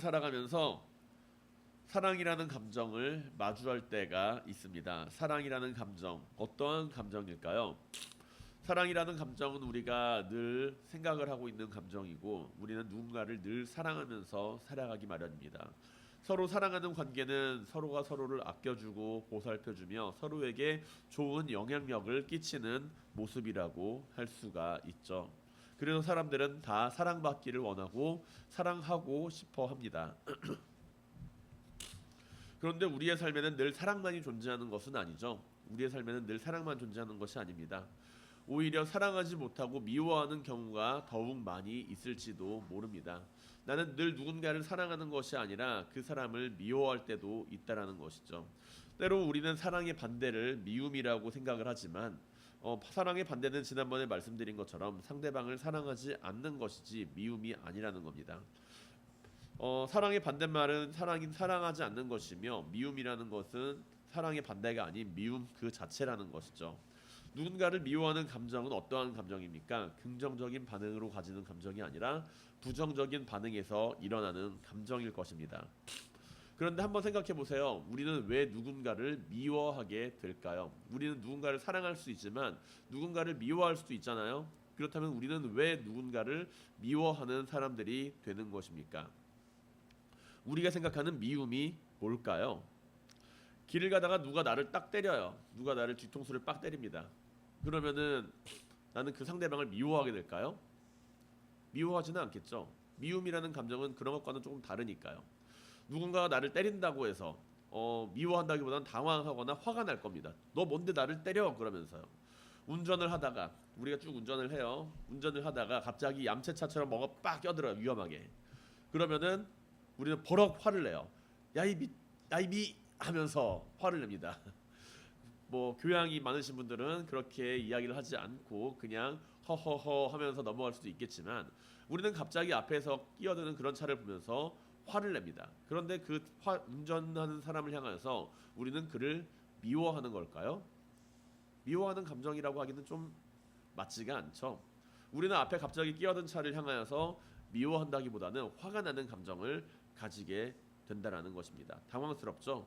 살아가면서 사랑이라는 감정을 마주할 때가 있습니다. 사랑이라는 감정 어떠한 감정일까요? 사랑이라는 감정은 우리가 늘 생각을 하고 있는 감정이고 우리는 누군가를 늘 사랑하면서 살아가기 마련입니다. 서로 사랑하는 관계는 서로가 서로를 아껴주고 보살펴주며 서로에게 좋은 영향력을 끼치는 모습이라고 할 수가 있죠. 그래서 사람들은 다 사랑받기를 원하고 사랑하고 싶어 합니다. 그런데 우리의 삶에는 늘 사랑만이 존재하는 것은 아니죠. 우리의 삶에는 늘 사랑만 존재하는 것이 아닙니다. 오히려 사랑하지 못하고 미워하는 경우가 더욱 많이 있을지도 모릅니다. 나는 늘 누군가를 사랑하는 것이 아니라 그 사람을 미워할 때도 있다라는 것이죠. 때로 우리는 사랑의 반대를 미움이라고 생각을 하지만 어, 사랑의 반대는 지난번에 말씀드린 것처럼 상대방을 사랑하지 않는 것이지 미움이 아니라는 겁니다. 어, 사랑의 반대말은 사랑인 사랑하지 않는 것이며 미움이라는 것은 사랑의 반대가 아닌 미움 그 자체라는 것이죠. 누군가를 미워하는 감정은 어떠한 감정입니까? 긍정적인 반응으로 가지는 감정이 아니라 부정적인 반응에서 일어나는 감정일 것입니다. 그런데 한번 생각해 보세요. 우리는 왜 누군가를 미워하게 될까요? 우리는 누군가를 사랑할 수 있지만 누군가를 미워할 수도 있잖아요. 그렇다면 우리는 왜 누군가를 미워하는 사람들이 되는 것입니까? 우리가 생각하는 미움이 뭘까요? 길을 가다가 누가 나를 딱 때려요. 누가 나를 뒤통수를 빡 때립니다. 그러면은 나는 그 상대방을 미워하게 될까요? 미워하지는 않겠죠. 미움이라는 감정은 그런 것과는 조금 다르니까요. 누군가가 나를 때린다고 해서 어, 미워한다기보다는 당황하거나 화가 날 겁니다. 너 뭔데 나를 때려 그러면서요. 운전을 하다가 우리가 쭉 운전을 해요. 운전을 하다가 갑자기 얌체차처럼 뭐가 빡 껴들어요. 위험하게. 그러면은 우리는 버럭 화를 내요. 야이 미 야이 미 하면서 화를 냅니다. 뭐 교양이 많으신 분들은 그렇게 이야기를 하지 않고 그냥 허허허 하면서 넘어갈 수도 있겠지만 우리는 갑자기 앞에서 끼어드는 그런 차를 보면서 화를 냅니다. 그런데 그 화, 운전하는 사람을 향해서 우리는 그를 미워하는 걸까요? 미워하는 감정이라고 하기는 좀 맞지가 않죠. 우리는 앞에 갑자기 끼어든 차를 향하여서 미워한다기보다는 화가 나는 감정을 가지게 된다라는 것입니다. 당황스럽죠.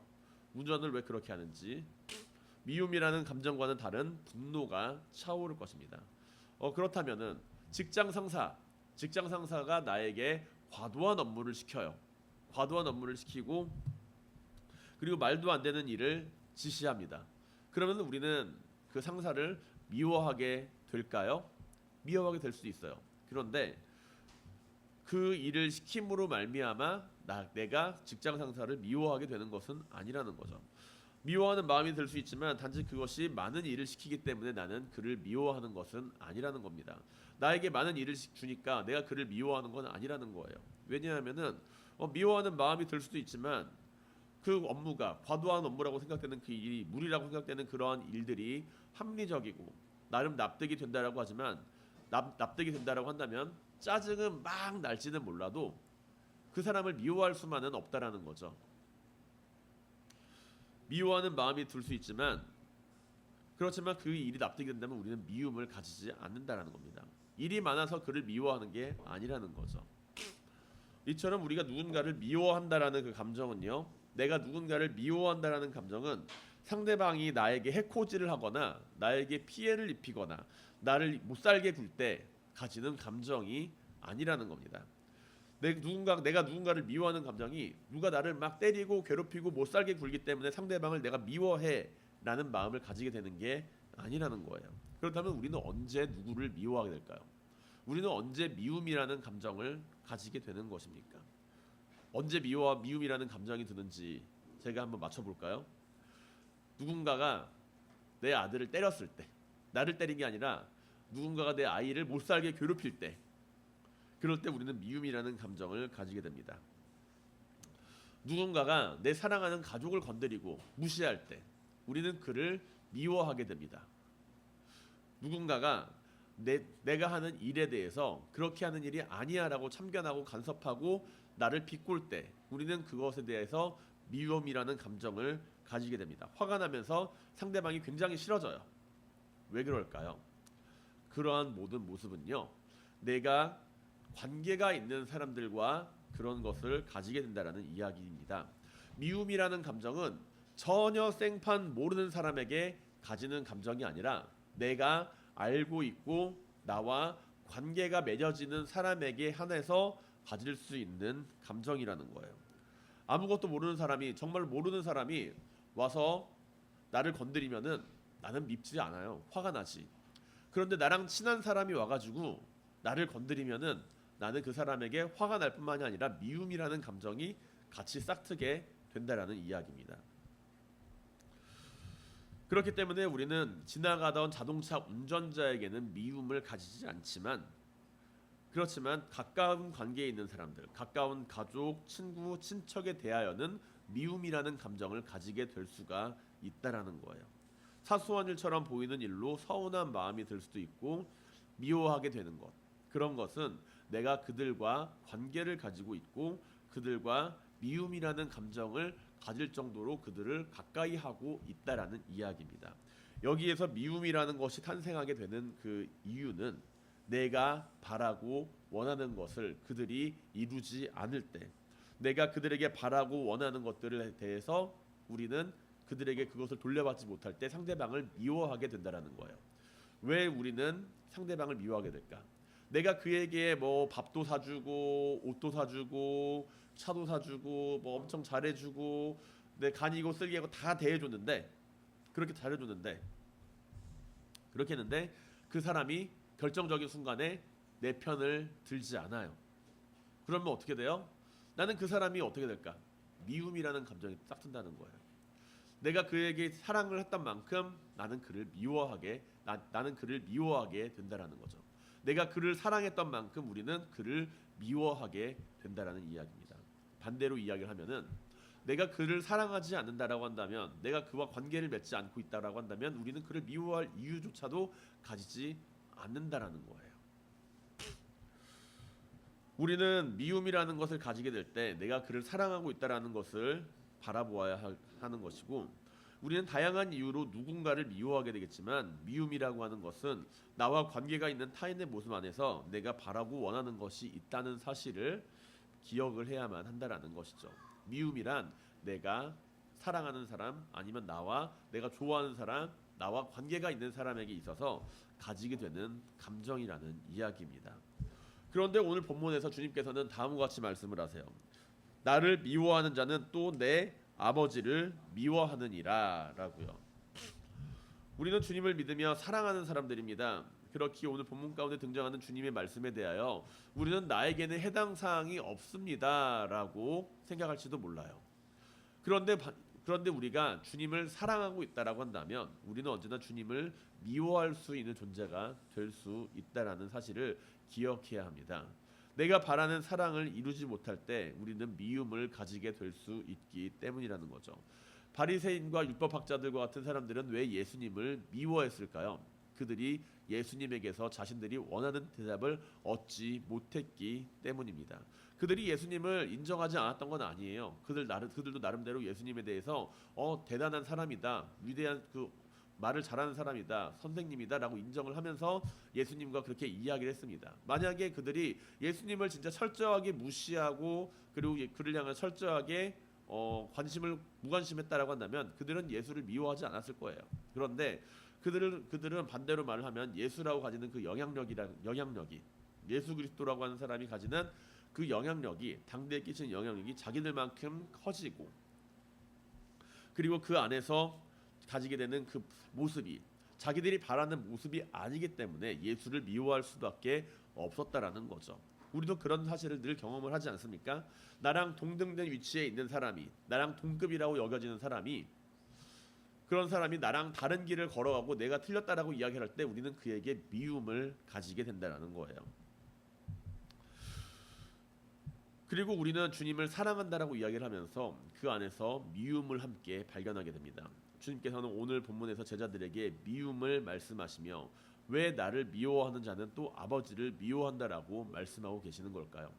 운전을 왜 그렇게 하는지 미움이라는 감정과는 다른 분노가 차오를 것입니다. 어, 그렇다면은 직장 상사, 직장 상사가 나에게 과도한 업무를 시켜요. 과도한 업무를 시키고 그리고 말도 안 되는 일을 지시합니다. 그러면 우리는 그 상사를 미워하게 될까요? 미워하게 될 수도 있어요. 그런데 그 일을 시킴으로 말미암아 나, 내가 직장 상사를 미워하게 되는 것은 아니라는 거죠. 미워하는 마음이 들 수 있지만 단지 그것이 많은 일을 시키기 때문에 나는 그를 미워하는 것은 아니라는 겁니다. 나에게 많은 일을 시- 주니까 내가 그를 미워하는 건 아니라는 거예요. 왜냐하면은 어, 미워하는 마음이 들 수도 있지만 그 업무가 과도한 업무라고 생각되는 그 일이 무리라고 생각되는 그러한 일들이 합리적이고 나름 납득이 된다라고 하지만 납, 납득이 된다라고 한다면 짜증은 막 날지는 몰라도 그 사람을 미워할 수만은 없다라는 거죠. 미워하는 마음이 들 수 있지만 그렇지만 그 일이 납득이 된다면 우리는 미움을 가지지 않는다라는 겁니다. 일이 많아서 그를 미워하는 게 아니라는 거죠. 이처럼 우리가 누군가를 미워한다라는 그 감정은요. 내가 누군가를 미워한다라는 감정은 상대방이 나에게 해코지를 하거나 나에게 피해를 입히거나 나를 못 살게 굴 때 가지는 감정이 아니라는 겁니다. 내 누군가 내가 누군가를 미워하는 감정이 누가 나를 막 때리고 괴롭히고 못 살게 굴기 때문에 상대방을 내가 미워해라는 마음을 가지게 되는 게 아니라는 거예요. 그렇다면 우리는 언제 누구를 미워하게 될까요? 우리는 언제 미움이라는 감정을 가지게 되는 것입니까? 언제 미워와 미움이라는 감정이 드는지 제가 한번 맞춰 볼까요? 누군가가 내 아들을 때렸을 때, 나를 때린 게 아니라 누군가가 내 아이를 못 살게 괴롭힐 때, 그럴 때 우리는 미움이라는 감정을 가지게 됩니다. 누군가가 내 사랑하는 가족을 건드리고 무시할 때, 우리는 그를 미워하게 됩니다. 누군가가 내, 내가 하는 일에 대해서 그렇게 하는 일이 아니야라고 참견하고 간섭하고 나를 비꼴 때 우리는 그것에 대해서 미움이라는 감정을 가지게 됩니다. 화가 나면서 상대방이 굉장히 싫어져요. 왜 그럴까요? 그러한 모든 모습은요. 내가 관계가 있는 사람들과 그런 것을 가지게 된다라는 이야기입니다. 미움이라는 감정은 전혀 생판 모르는 사람에게 가지는 감정이 아니라 내가 알고 있고 나와 관계가 맺어지는 사람에게 한해서 가질 수 있는 감정이라는 거예요. 아무것도 모르는 사람이 정말 모르는 사람이 와서 나를 건드리면은 나는 밉지 않아요. 화가 나지. 그런데 나랑 친한 사람이 와가지고 나를 건드리면은 나는 그 사람에게 화가 날 뿐만이 아니라 미움이라는 감정이 같이 싹트게 된다라는 이야기입니다. 그렇기 때문에 우리는 지나가던 자동차 운전자에게는 미움을 가지지 않지만 그렇지만 가까운 관계에 있는 사람들, 가까운 가족, 친구, 친척에 대하여는 미움이라는 감정을 가지게 될 수가 있다라는 거예요. 사소한 일처럼 보이는 일로 서운한 마음이 들 수도 있고 미워하게 되는 것. 그런 것은 내가 그들과 관계를 가지고 있고 그들과 미움이라는 감정을 가질 정도로 그들을 가까이 하고 있다라는 이야기입니다. 여기에서 미움이라는 것이 탄생하게 되는 그 이유는 내가 바라고 원하는 것을 그들이 이루지 않을 때 내가 그들에게 바라고 원하는 것들에 대해서 우리는 그들에게 그것을 돌려받지 못할 때 상대방을 미워하게 된다라는 거예요. 왜 우리는 상대방을 미워하게 될까? 내가 그에게 뭐 밥도 사주고 옷도 사주고 차도 사주고 뭐 엄청 잘해주고 내 간이고 쓸개고 다 대해줬는데 그렇게 잘해줬는데 그렇게 했는데 그 사람이 결정적인 순간에 내 편을 들지 않아요. 그러면 어떻게 돼요? 나는 그 사람이 어떻게 될까? 미움이라는 감정이 딱 든다는 거예요. 내가 그에게 사랑을 했던 만큼 나는 그를 미워하게 나, 나는 그를 미워하게 된다라는 거죠. 내가 그를 사랑했던 만큼 우리는 그를 미워하게 된다라는 이야기입니다. 반대로 이야기를 하면은 내가 그를 사랑하지 않는다라고 한다면 내가 그와 관계를 맺지 않고 있다라고 한다면 우리는 그를 미워할 이유조차도 가지지 않는다라는 거예요. 우리는 미움이라는 것을 가지게 될 때 내가 그를 사랑하고 있다라는 것을 바라보아야 하- 하는 것이고 우리는 다양한 이유로 누군가를 미워하게 되겠지만 미움이라고 하는 것은 나와 관계가 있는 타인의 모습 안에서 내가 바라고 원하는 것이 있다는 사실을 기억을 해야만 한다라는 것이죠. 미움이란 내가 사랑하는 사람 아니면 나와 내가 좋아하는 사람 나와 관계가 있는 사람에게 있어서 가지게 되는 감정이라는 이야기입니다. 그런데 오늘 본문에서 주님께서는 다음과 같이 말씀을 하세요. 나를 미워하는 자는 또 내 아버지를 미워하느니라라고요. 우리는 주님을 믿으며 사랑하는 사람들입니다. 그렇기에 오늘 본문 가운데 등장하는 주님의 말씀에 대하여 우리는 나에게는 해당 사항이 없습니다라고 생각할지도 몰라요. 그런데 바- 그런데 우리가 주님을 사랑하고 있다라고 한다면 우리는 언제나 주님을 미워할 수 있는 존재가 될 수 있다라는 사실을 기억해야 합니다. 내가 바라는 사랑을 이루지 못할 때 우리는 미움을 가지게 될 수 있기 때문이라는 거죠. 바리새인과 율법학자들과 같은 사람들은 왜 예수님을 미워했을까요? 그들이 예수님에게서 자신들이 원하는 대답을 얻지 못했기 때문입니다. 그들이 예수님을 인정하지 않았던 건 아니에요. 그들 나름 그들도 나름대로 예수님에 대해서 어 대단한 사람이다, 위대한 그 말을 잘하는 사람이다, 선생님이다라고 인정을 하면서 예수님과 그렇게 이야기를 했습니다. 만약에 그들이 예수님을 진짜 철저하게 무시하고 그리고 예- 그를 향해 철저하게 어, 관심을 무관심했다라고 한다면 그들은 예수를 미워하지 않았을 거예요. 그런데 그들은 그들은 반대로 말을 하면 예수라고 가지는 그 영향력이라 영향력이 예수 그리스도라고 하는 사람이 가지는 그 영향력이 당대에 끼치는 영향력이 자기들만큼 커지고 그리고 그 안에서 가지게 되는 그 모습이 자기들이 바라는 모습이 아니기 때문에 예수를 미워할 수밖에 없었다라는 거죠. 우리도 그런 사실을 늘 경험을 하지 않습니까? 나랑 동등된 위치에 있는 사람이 나랑 동급이라고 여겨지는 사람이 그런 사람이 나랑 다른 길을 걸어가고 내가 틀렸다라고 이야기할 때 우리는 그에게 미움을 가지게 된다라는 거예요. 그리고 우리는 주님을 사랑한다라고 이야기를 하면서 그 안에서 미움을 함께 발견하게 됩니다. 주님께서는 오늘 본문에서 제자들에게 미움을 말씀하시며 왜 나를 미워하는 자는 또 아버지를 미워한다라고 말씀하고 계시는 걸까요?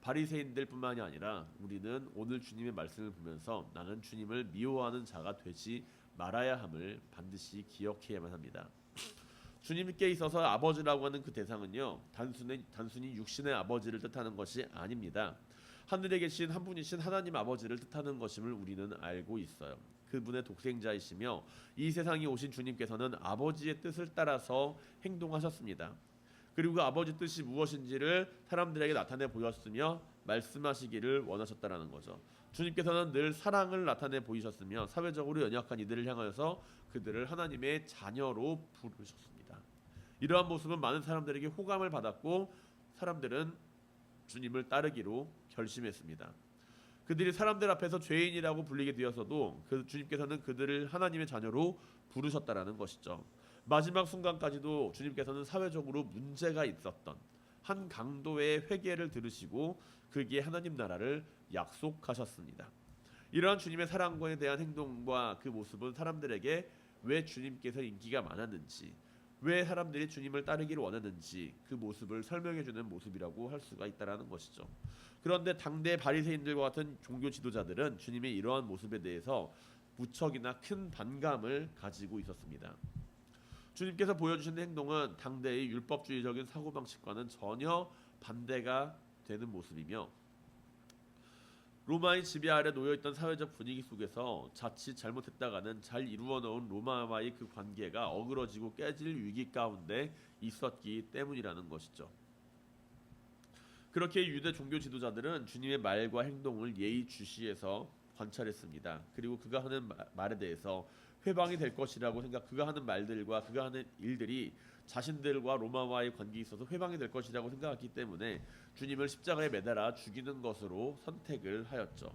바리새인들뿐만이 아니라 우리는 오늘 주님의 말씀을 보면서 나는 주님을 미워하는 자가 되지 말아야 함을 반드시 기억해야만 합니다. 주님께 있어서 아버지라고 하는 그 대상은요 단순히 단순히 육신의 아버지를 뜻하는 것이 아닙니다. 하늘에 계신 한 분이신 하나님 아버지를 뜻하는 것임을 우리는 알고 있어요. 그분의 독생자이시며 이 세상에 오신 주님께서는 아버지의 뜻을 따라서 행동하셨습니다. 그리고 그 아버지 뜻이 무엇인지를 사람들에게 나타내 보였으며 말씀하시기를 원하셨다라는 거죠. 주님께서는 늘 사랑을 나타내 보이셨으며 사회적으로 연약한 이들을 향하여서 그들을 하나님의 자녀로 부르셨습니다. 이러한 모습은 많은 사람들에게 호감을 받았고 사람들은 주님을 따르기로 결심했습니다. 그들이 사람들 앞에서 죄인이라고 불리게 되어서도 그 주님께서는 그들을 하나님의 자녀로 부르셨다라는 것이죠. 마지막 순간까지도 주님께서는 사회적으로 문제가 있었던 한 강도의 회개를 들으시고 그에게 하나님 나라를 약속하셨습니다. 이러한 주님의 사랑권에 대한 행동과 그 모습은 사람들에게 왜 주님께서 인기가 많았는지, 왜 사람들이 주님을 따르기를 원하는지 그 모습을 설명해 주는 모습이라고 할 수가 있다라는 것이죠. 그런데 당대 바리새인들과 같은 종교 지도자들은 주님의 이러한 모습에 대해서 무척이나 큰 반감을 가지고 있었습니다. 주님께서 보여주신 행동은 당대의 율법주의적인 사고방식과는 전혀 반대가 되는 모습이며 로마의 지배 아래 놓여 있던 사회적 분위기 속에서 자칫 잘못했다가는 잘 이루어 놓은 로마와의 그 관계가 어그러지고 깨질 위기 가운데 있었기 때문이라는 것이죠. 그렇게 유대 종교 지도자들은 주님의 말과 행동을 예의주시해서 관찰했습니다. 그리고 그가 하는 마- 말에 대해서 회방이 될 것이라고 생각, 그가 하는 말들과 그가 하는 일들이 자신들과 로마와의 관계에 있어서 회방이 될 것이라고 생각했기 때문에 주님을 십자가에 매달아 죽이는 것으로 선택을 하였죠.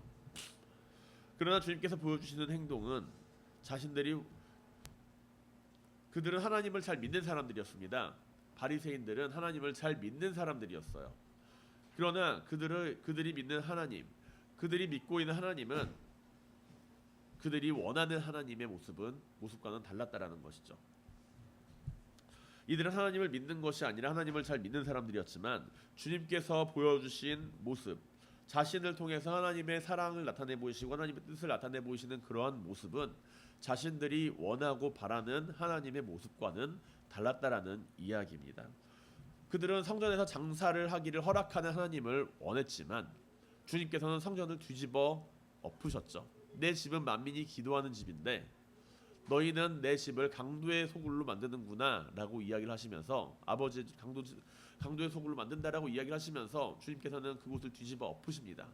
그러나 주님께서 보여주시는 행동은 자신들이 그들은 하나님을 잘 믿는 사람들이었습니다. 바리새인들은 하나님을 잘 믿는 사람들이었어요. 그러나 그들을 그들이 믿는 하나님, 그들이 믿고 있는 하나님은 그들이 원하는 하나님의 모습은 모습과는 달랐다라는 것이죠. 이들은 하나님을 믿는 것이 아니라 하나님을 잘 믿는 사람들이었지만 주님께서 보여주신 모습, 자신을 통해서 하나님의 사랑을 나타내 보이시고 하나님의 뜻을 나타내 보이시는 그러한 모습은 자신들이 원하고 바라는 하나님의 모습과는 달랐다라는 이야기입니다. 그들은 성전에서 장사를 하기를 허락하는 하나님을 원했지만 주님께서는 성전을 뒤집어 엎으셨죠. 내 집은 만민이 기도하는 집인데 너희는 내 집을 강도의 소굴로 만드는구나라고 이야기를 하시면서 아버지 강도 강도의 소굴로 만든다라고 이야기를 하시면서 주님께서는 그곳을 뒤집어 엎으십니다.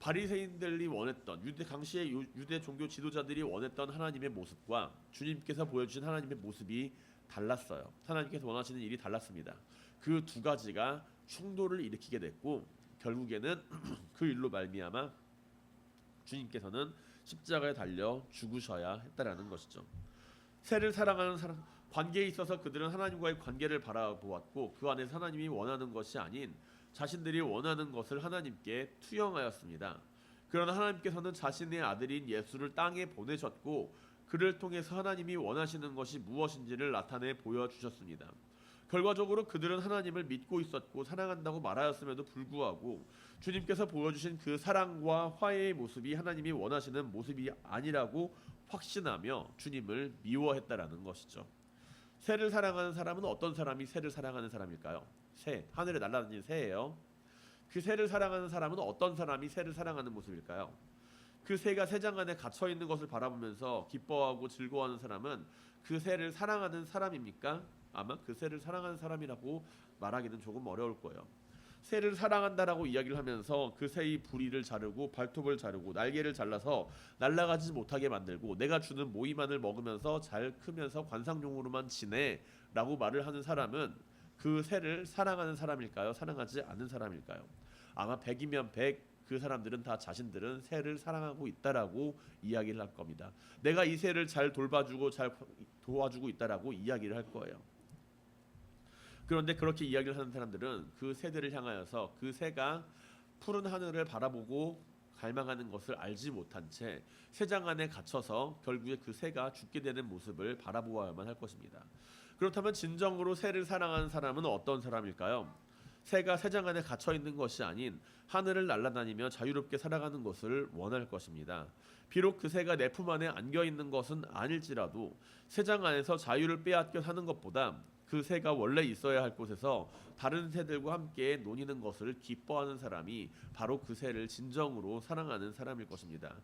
바리새인들이 원했던 유대 당시의 유- 유대 종교 지도자들이 원했던 하나님의 모습과 주님께서 보여주신 하나님의 모습이 달랐어요. 하나님께서 원하시는 일이 달랐습니다. 그 두 가지가 충돌을 일으키게 됐고 결국에는 그 일로 말미암아 주님께서는 십자가에 달려 죽으셔야 했다라는 것이죠. 새를 사랑하는 사람 관계에 있어서 그들은 하나님과의 관계를 바라보았고 그 안에서 하나님이 원하는 것이 아닌 자신들이 원하는 것을 하나님께 투영하였습니다. 그러나 하나님께서는 자신의 아들인 예수를 땅에 보내셨고 그를 통해서 하나님이 원하시는 것이 무엇인지를 나타내 보여주셨습니다. 결과적으로 그들은 하나님을 믿고 있었고 사랑한다고 말하였음에도 불구하고 주님께서 보여주신 그 사랑과 화해의 모습이 하나님이 원하시는 모습이 아니라고 확신하며 주님을 미워했다라는 것이죠. 새를 사랑하는 사람은 어떤 사람이 새를 사랑하는 사람일까요? 새, 하늘에 날아다니는 새예요. 그 새를 사랑하는 사람은 어떤 사람이 새를 사랑하는 모습일까요? 그 새가 새장 안에 갇혀 있는 것을 바라보면서 기뻐하고 즐거워하는 사람은 그 새를 사랑하는 사람입니까? 아마 그 새를 사랑하는 사람이라고 말하기는 조금 어려울 거예요. 새를 사랑한다라고 이야기를 하면서 그 새의 부리를 자르고 발톱을 자르고 날개를 잘라서 날아가지 못하게 만들고 내가 주는 모이만을 먹으면서 잘 크면서 관상용으로만 지내라고 말을 하는 사람은 그 새를 사랑하는 사람일까요? 사랑하지 않는 사람일까요? 아마 100이면 100 그 사람들은 다 자신들은 새를 사랑하고 있다라고 이야기를 할 겁니다. 내가 이 새를 잘 돌봐주고 잘 도와주고 있다라고 이야기를 할 거예요. 그런데 그렇게 이야기를 하는 사람들은 그 새들을 향하여서 그 새가 푸른 하늘을 바라보고 갈망하는 것을 알지 못한 채 새장 안에 갇혀서 결국에 그 새가 죽게 되는 모습을 바라보아야만 할 것입니다. 그렇다면 진정으로 새를 사랑하는 사람은 어떤 사람일까요? 새가 새장 안에 갇혀 있는 것이 아닌 하늘을 날아다니며 자유롭게 살아가는 것을 원할 것입니다. 비록 그 새가 내 품 안에 안겨 있는 것은 아닐지라도 새장 안에서 자유를 빼앗겨 사는 것보다 그 새가 원래 있어야 할 곳에서 다른 새들과 함께 노니는 것을 기뻐하는 사람이 바로 그 새를 진정으로 사랑하는 사람일 것입니다.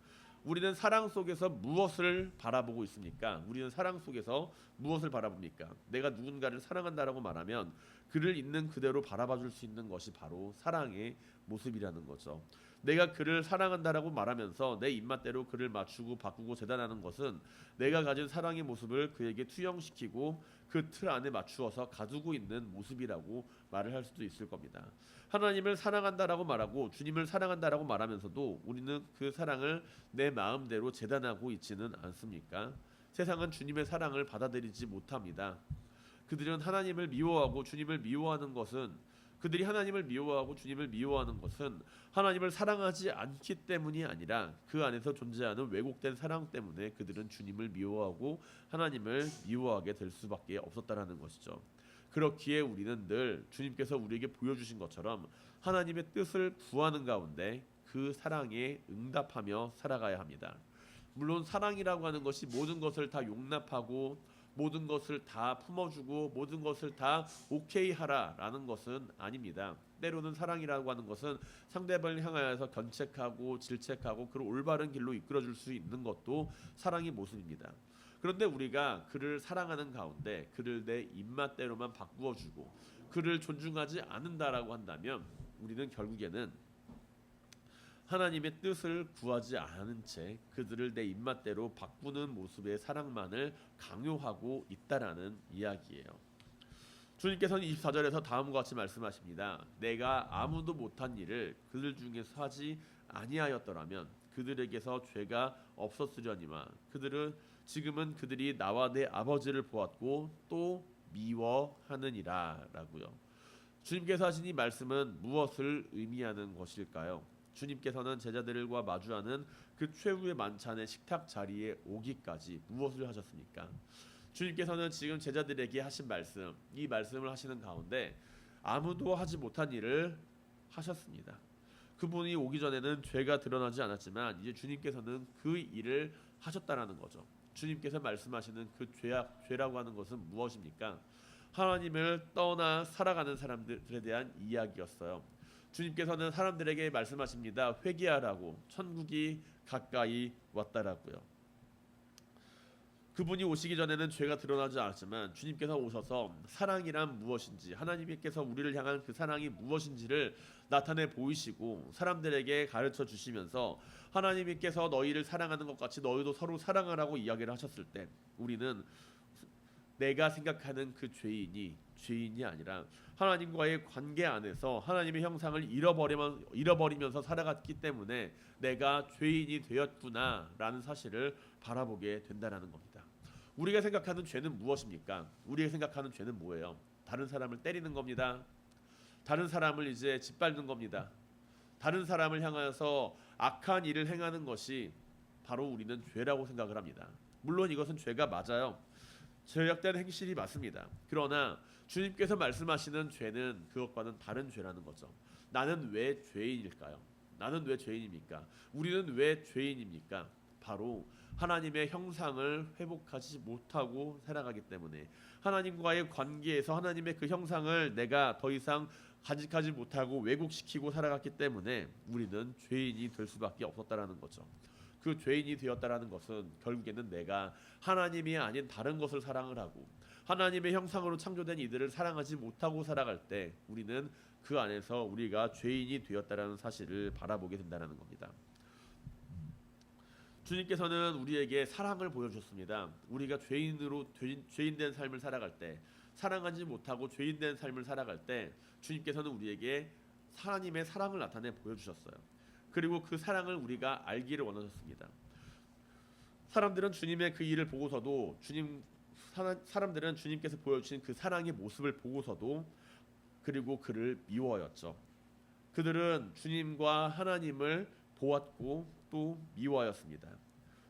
우리는 사랑 속에서 무엇을 바라보고 있습니까? 우리는 사랑 속에서 무엇을 바라봅니까? 내가 누군가를 사랑한다라고 말하면 그를 있는 그대로 바라봐 줄 수 있는 것이 바로 사랑의 모습이라는 거죠. 내가 그를 사랑한다라고 말하면서 내 입맛대로 그를 맞추고 바꾸고 재단하는 것은 내가 가진 사랑의 모습을 그에게 투영시키고 그 틀 안에 맞추어서 가두고 있는 모습이라고 말을 할 수도 있을 겁니다. 하나님을 사랑한다라고 말하고 주님을 사랑한다라고 말하면서도 우리는 그 사랑을 내 마음대로 재단하고 있지는 않습니까? 세상은 주님의 사랑을 받아들이지 못합니다. 그들은 하나님을 미워하고 주님을 미워하는 것은 그들이 하나님을 미워하고 주님을 미워하는 것은 하나님을 사랑하지 않기 때문이 아니라 그 안에서 존재하는 왜곡된 사랑 때문에 그들은 주님을 미워하고 하나님을 미워하게 될 수밖에 없었다라는 것이죠. 그렇기에 우리는 늘 주님께서 우리에게 보여주신 것처럼 하나님의 뜻을 구하는 가운데 그 사랑에 응답하며 살아가야 합니다. 물론 사랑이라고 하는 것이 모든 것을 다 용납하고 모든 것을 다 품어주고 모든 것을 다 오케이 하라라는 것은 아닙니다. 때로는 사랑이라고 하는 것은 상대방을 향하여서 견책하고 질책하고 그를 올바른 길로 이끌어줄 수 있는 것도 사랑의 모습입니다. 그런데 우리가 그를 사랑하는 가운데 그를 내 입맛대로만 바꾸어주고 그를 존중하지 않는다라고 한다면 우리는 결국에는 하나님의 뜻을 구하지 않은 채 그들을 내 입맛대로 바꾸는 모습의 사랑만을 강요하고 있다라는 이야기예요. 주님께서는 24절에서 다음과 같이 말씀하십니다. 내가 아무도 못한 일을 그들 중에서 하지 아니하였더라면 그들에게서 죄가 없었으려니와 그들은 지금은 그들이 나와 내 아버지를 보았고 또 미워하느니라라고요. 주님께서 하신 이 말씀은 무엇을 의미하는 것일까요? 주님께서는 제자들과 마주하는 그 최후의 만찬의 식탁 자리에 오기까지 무엇을 하셨습니까? 주님께서는 지금 제자들에게 하신 말씀, 이 말씀을 하시는 가운데 아무도 하지 못한 일을 하셨습니다. 그분이 오기 전에는 죄가 드러나지 않았지만 이제 주님께서는 그 일을 하셨다라는 거죠. 주님께서 말씀하시는 그 죄악, 죄라고 하는 것은 무엇입니까? 하나님을 떠나 살아가는 사람들에 대한 이야기였어요. 주님께서는 사람들에게 말씀하십니다. 회개하라고 천국이 가까이 왔다라고요. 그분이 오시기 전에는 죄가 드러나지 않았지만 주님께서 오셔서 사랑이란 무엇인지 하나님께서 우리를 향한 그 사랑이 무엇인지를 나타내 보이시고 사람들에게 가르쳐 주시면서 하나님께서 너희를 사랑하는 것 같이 너희도 서로 사랑하라고 이야기를 하셨을 때 우리는 내가 생각하는 그 죄인이 죄인이 아니라 하나님과의 관계 안에서 하나님의 형상을 잃어버리면 잃어버리면서 살아갔기 때문에 내가 죄인이 되었구나라는 사실을 바라보게 된다라는 겁니다. 우리가 생각하는 죄는 무엇입니까? 우리가 생각하는 죄는 뭐예요? 다른 사람을 때리는 겁니다. 다른 사람을 이제 짓밟는 겁니다. 다른 사람을 향하여서 악한 일을 행하는 것이 바로 우리는 죄라고 생각을 합니다. 물론 이것은 죄가 맞아요. 죄악된 행실이 맞습니다. 그러나 주님께서 말씀하시는 죄는 그것과는 다른 죄라는 거죠. 나는 왜 죄인일까요? 나는 왜 죄인입니까? 우리는 왜 죄인입니까? 바로 하나님의 형상을 회복하지 못하고 살아가기 때문에 하나님과의 관계에서 하나님의 그 형상을 내가 더 이상 간직하지 못하고 왜곡시키고 살아갔기 때문에 우리는 죄인이 될 수밖에 없었다라는 거죠. 그 죄인이 되었다라는 것은 결국에는 내가 하나님이 아닌 다른 것을 사랑을 하고 하나님의 형상으로 창조된 이들을 사랑하지 못하고 살아갈 때 우리는 그 안에서 우리가 죄인이 되었다라는 사실을 바라보게 된다는 겁니다. 주님께서는 우리에게 사랑을 보여주셨습니다. 우리가 죄인으로 죄인, 된 삶을 살아갈 때 사랑하지 못하고 죄인된 삶을 살아갈 때 주님께서는 우리에게 하나님의 사랑을 나타내 보여주셨어요. 그리고 그 사랑을 우리가 알기를 원하셨습니다. 사람들은 주님의 그 일을 보고서도 주님 사람들은 주님께서 보여주신 그 사랑의 모습을 보고서도 그리고 그를 미워하였죠. 그들은 주님과 하나님을 보았고 또 미워하였습니다.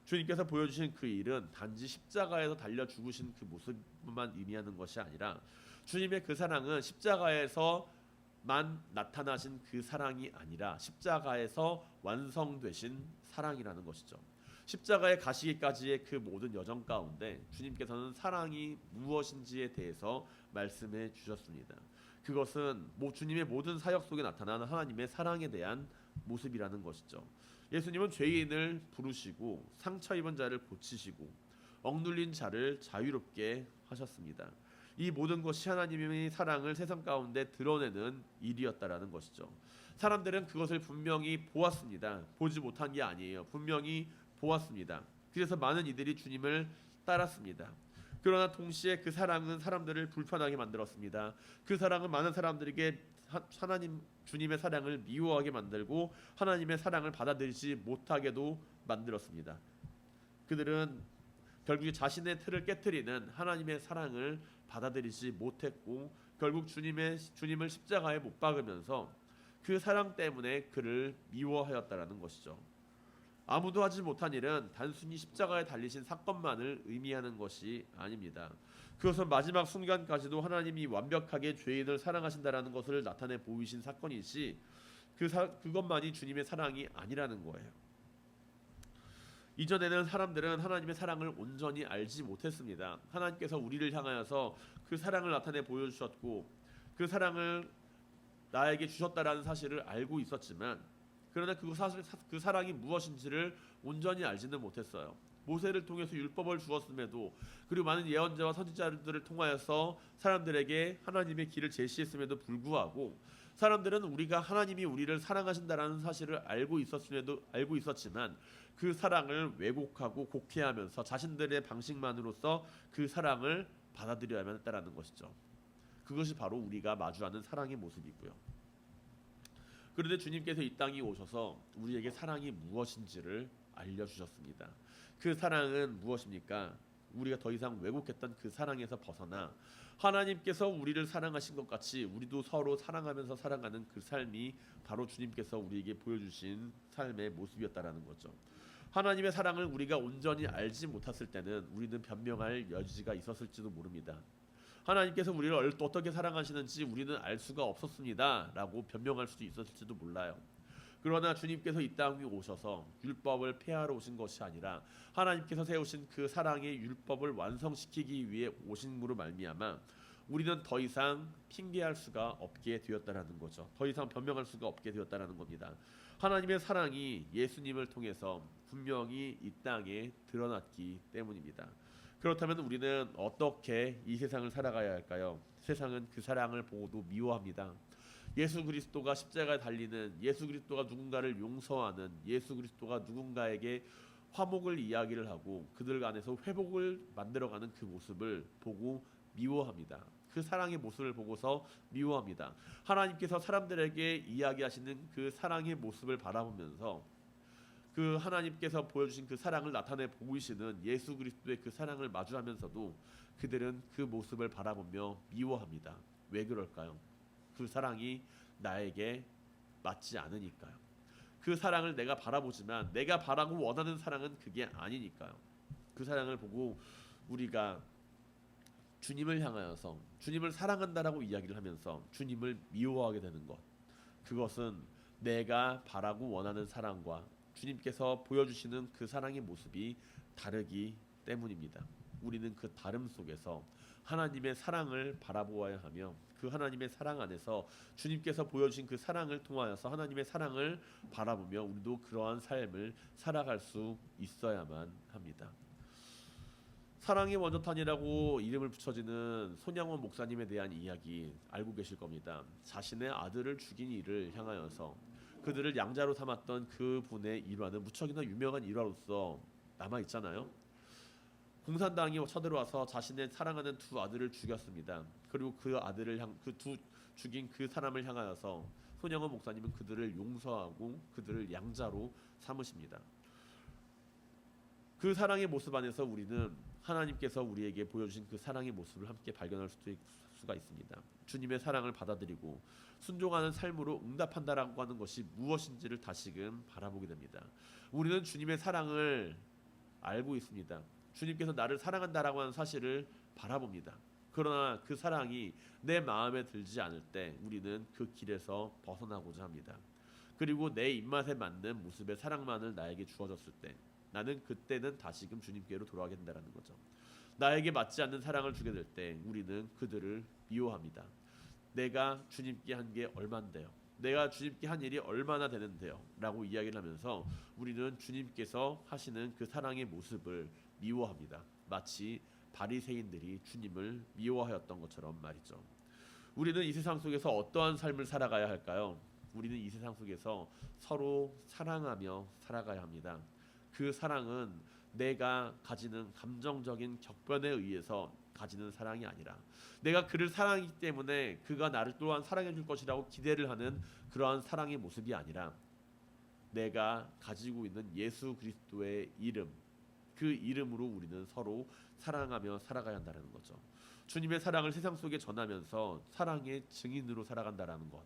주님께서 보여주신 그 일은 단지 십자가에서 달려 죽으신 그 모습만 의미하는 것이 아니라 주님의 그 사랑은 십자가에서만 나타나신 그 사랑이 아니라 십자가에서 완성되신 사랑이라는 것이죠. 십자가에 가시기까지의 그 모든 여정 가운데 주님께서는 사랑이 무엇인지에 대해서 말씀해 주셨습니다. 그것은 모 주님의 모든 사역 속에 나타나는 하나님의 사랑에 대한 모습이라는 것이죠. 예수님은 죄인을 부르시고 상처 입은 자를 고치시고 억눌린 자를 자유롭게 하셨습니다. 이 모든 것이 하나님의 사랑을 세상 가운데 드러내는 일이었다라는 것이죠. 사람들은 그것을 분명히 보았습니다. 보지 못한 게 아니에요. 분명히 보았습니다. 그래서 많은 이들이 주님을 따랐습니다. 그러나 동시에 그 사랑은 사람들을 불편하게 만들었습니다. 그 사랑은 많은 사람들에게 하- 하나님 주님의 사랑을 미워하게 만들고 하나님의 사랑을 받아들이지 못하게도 만들었습니다. 그들은 결국 자신의 틀을 깨뜨리는 하나님의 사랑을 받아들이지 못했고 결국 주님의 주님을 십자가에 못 박으면서 그 사랑 때문에 그를 미워하였다라는 것이죠. 아무도 하지 못한 일은 단순히 십자가에 달리신 사건만을 의미하는 것이 아닙니다. 그것은 마지막 순간까지도 하나님이 완벽하게 죄인을 사랑하신다라는 것을 나타내 보이신 사건이지 그 사, 그것만이 주님의 사랑이 아니라는 거예요. 이전에는 사람들은 하나님의 사랑을 온전히 알지 못했습니다. 하나님께서 우리를 향하여서 그 사랑을 나타내 보여주셨고 그 사랑을 나에게 주셨다라는 사실을 알고 있었지만 그러나 그 사실 그 사랑이 무엇인지를 온전히 알지는 못했어요. 모세를 통해서 율법을 주었음에도 그리고 많은 예언자와 선지자들을 통하여서 사람들에게 하나님의 길을 제시했음에도 불구하고 사람들은 우리가 하나님이 우리를 사랑하신다라는 사실을 알고 있었음에도 알고 있었지만 그 사랑을 왜곡하고 곡해하면서 자신들의 방식만으로서 그 사랑을 받아들여야만 했다라는 것이죠. 그것이 바로 우리가 마주하는 사랑의 모습이고요. 그런데 주님께서 이 땅에 오셔서 우리에게 사랑이 무엇인지를 알려주셨습니다. 그 사랑은 무엇입니까? 우리가 더 이상 왜곡했던 그 사랑에서 벗어나 하나님께서 우리를 사랑하신 것 같이 우리도 서로 사랑하면서 살아가는 그 삶이 바로 주님께서 우리에게 보여주신 삶의 모습이었다라는 거죠. 하나님의 사랑을 우리가 온전히 알지 못했을 때는 우리는 변명할 여지가 있었을지도 모릅니다. 하나님께서 우리를 얼- 어떻게 사랑하시는지 우리는 알 수가 없었습니다라고 변명할 수도 있었을지도 몰라요. 그러나 주님께서 이 땅에 오셔서 율법을 폐하러 오신 것이 아니라 하나님께서 세우신 그 사랑의 율법을 완성시키기 위해 오신으로 말미암아 우리는 더 이상 핑계할 수가 없게 되었다라는 거죠. 더 이상 변명할 수가 없게 되었다라는 겁니다. 하나님의 사랑이 예수님을 통해서 분명히 이 땅에 드러났기 때문입니다. 그렇다면 우리는 어떻게 이 세상을 살아가야 할까요? 세상은 그 사랑을 보고도 미워합니다. 예수 그리스도가 십자가에 달리는 예수 그리스도가 누군가를 용서하는 예수 그리스도가 누군가에게 화목을 이야기를 하고 그들 안에서 회복을 만들어가는 그 모습을 보고 미워합니다. 그 사랑의 모습을 보고서 미워합니다. 하나님께서 사람들에게 이야기하시는 그 사랑의 모습을 바라보면서 그 하나님께서 보여주신 그 사랑을 나타내 보이시는 예수 그리스도의 그 사랑을 마주하면서도 그들은 그 모습을 바라보며 미워합니다. 왜 그럴까요? 그 사랑이 나에게 맞지 않으니까요. 그 사랑을 내가 바라보지만 내가 바라고 원하는 사랑은 그게 아니니까요. 그 사랑을 보고 우리가 주님을 향하여서 주님을 사랑한다라고 이야기를 하면서 주님을 미워하게 되는 것. 그것은 내가 바라고 원하는 사랑과 주님께서 보여주시는 그 사랑의 모습이 다르기 때문입니다. 우리는 그 다름 속에서 하나님의 사랑을 바라보아야 하며 그 하나님의 사랑 안에서 주님께서 보여주신 그 사랑을 통하여서 하나님의 사랑을 바라보며 우리도 그러한 삶을 살아갈 수 있어야만 합니다. 사랑의 원조탄이라고 이름을 붙여지는 손양원 목사님에 대한 이야기 알고 계실 겁니다. 자신의 아들을 죽인 이를 향하여서 그들을 양자로 삼았던 그 분의 일화는 무척이나 유명한 일화로서 남아 있잖아요. 공산당이 쳐들어와서 자신의 사랑하는 두 아들을 죽였습니다. 그리고 그 아들을 향 그 두 죽인 그 사람을 향하여서 손영원 목사님은 그들을 용서하고 그들을 양자로 삼으십니다. 그 사랑의 모습 안에서 우리는 하나님께서 우리에게 보여주신 그 사랑의 모습을 함께 발견할 수도 있, 수가 있습니다. 주님의 사랑을 받아들이고 순종하는 삶으로 응답한다라고 하는 것이 무엇인지를 다시금 바라보게 됩니다. 우리는 주님의 사랑을 알고 있습니다. 주님께서 나를 사랑한다라고 하는 사실을 바라봅니다. 그러나 그 사랑이 내 마음에 들지 않을 때 우리는 그 길에서 벗어나고자 합니다. 그리고 내 입맛에 맞는 모습의 사랑만을 나에게 주어졌을 때 나는 그때는 다시금 주님께로 돌아가게 된다라는 거죠. 나에게 맞지 않는 사랑을 주게 될 때 우리는 그들을 미워합니다. 내가 주님께 한 게 얼만데요? 내가 주님께 한 일이 얼마나 되는데요? 라고 이야기를 하면서 우리는 주님께서 하시는 그 사랑의 모습을 미워합니다. 마치 바리새인들이 주님을 미워하였던 것처럼 말이죠. 우리는 이 세상 속에서 어떠한 삶을 살아가야 할까요? 우리는 이 세상 속에서 서로 사랑하며 살아가야 합니다. 그 사랑은 내가 가지는 감정적인 격변에 의해서 가지는 사랑이 아니라 내가 그를 사랑하기 때문에 그가 나를 또한 사랑해 줄 것이라고 기대를 하는 그러한 사랑의 모습이 아니라 내가 가지고 있는 예수 그리스도의 이름 그 이름으로 우리는 서로 사랑하며 살아가야 한다는 거죠. 주님의 사랑을 세상 속에 전하면서 사랑의 증인으로 살아간다라는 것.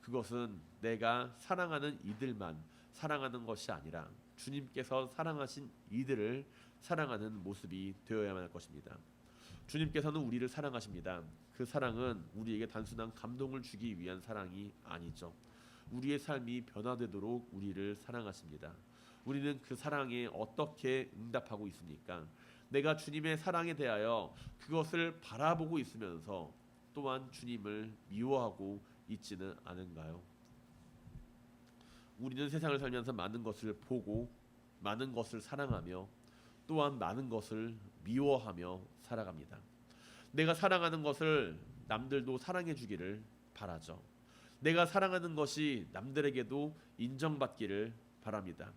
그것은 내가 사랑하는 이들만 사랑하는 것이 아니라 주님께서 사랑하신 이들을 사랑하는 모습이 되어야만 할 것입니다. 주님께서는 우리를 사랑하십니다. 그 사랑은 우리에게 단순한 감동을 주기 위한 사랑이 아니죠. 우리의 삶이 변화되도록 우리를 사랑하십니다. 우리는 그 사랑에 어떻게 응답하고 있습니까? 내가 주님의 사랑에 대하여 그것을 바라보고 있으면서 또한 주님을 미워하고 있지는 않은가요? 우리는 세상을 살면서 많은 것을 보고 많은 것을 사랑하며 또한 많은 것을 미워하며 살아갑니다. 내가 사랑하는 것을 남들도 사랑해 주기를 바라죠. 내가 사랑하는 것이 남들에게도 인정받기를 바랍니다.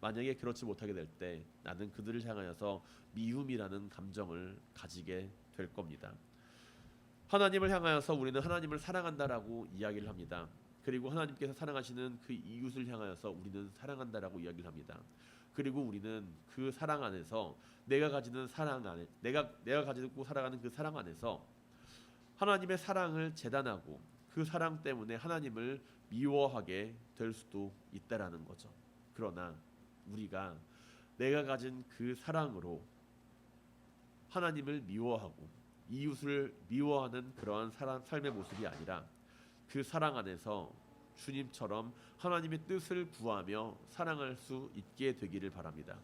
만약에 그렇지 못하게 될 때 나는 그들을 향하여서 미움이라는 감정을 가지게 될 겁니다. 하나님을 향하여서 우리는 하나님을 사랑한다라고 이야기를 합니다. 그리고 하나님께서 사랑하시는 그 이웃을 향하여서 우리는 사랑한다라고 이야기를 합니다. 그리고 우리는 그 사랑 안에서 내가 가지는 사랑 안에 내가 내가 가지고 살아가는 그 사랑 안에서 하나님의 사랑을 재단하고 그 사랑 때문에 하나님을 미워하게 될 수도 있다라는 거죠. 그러나 우리가 내가 가진 그 사랑으로 하나님을 미워하고 이웃을 미워하는 그러한 사람, 삶의 모습이 아니라 그 사랑 안에서 주님처럼 하나님의 뜻을 구하며 사랑할 수 있게 되기를 바랍니다.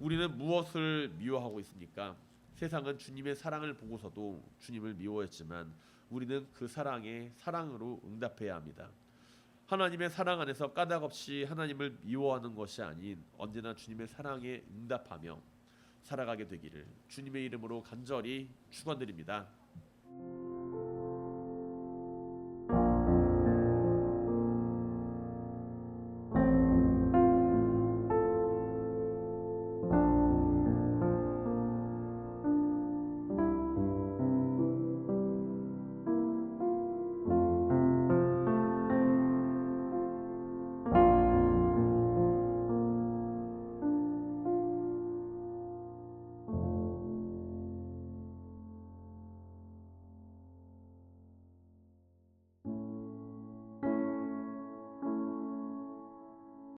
우리는 무엇을 미워하고 있습니까? 세상은 주님의 사랑을 보고서도 주님을 미워했지만 우리는 그 사랑에 사랑으로 응답해야 합니다. 하나님의 사랑 안에서 까닭없이 하나님을 미워하는 것이 아닌 언제나 주님의 사랑에 응답하며 살아가게 되기를 주님의 이름으로 간절히 축원드립니다.